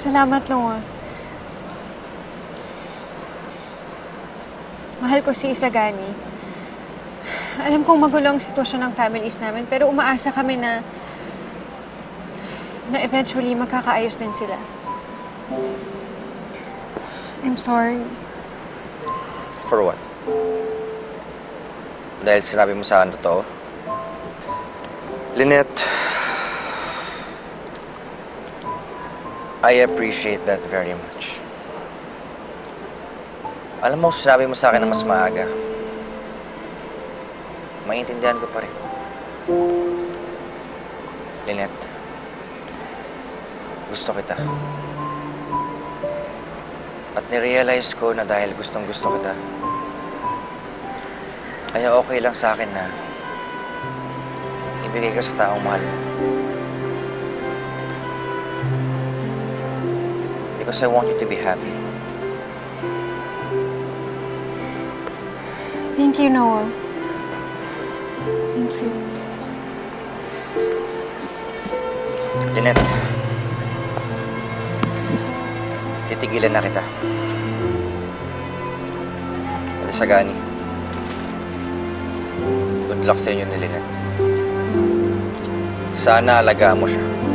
Salamat, Noah. Mahal ko si Isagani. Alam kong magulo ang sitwasyon ng families namin, pero umaasa kami na na eventually magkakaayos din sila. I'm sorry. For what? Dahil sinabi mo sa akin totoo? Lynette, I appreciate that very much. Alam mo, sinabi mo sa akin na mas maaga. Maintindihan ko pa rin. Lynette, gusto kita. At nirealize ko na dahil gustong gusto kita, kaya okay lang sa akin na ibigay ka sa taong mahal mo. Because I want you to be happy. Thank you, Noah. Thank you. Lynette, titigilan na kita. Alisagani. Good luck sa inyo ni Lynette. Sana alagaan mo siya.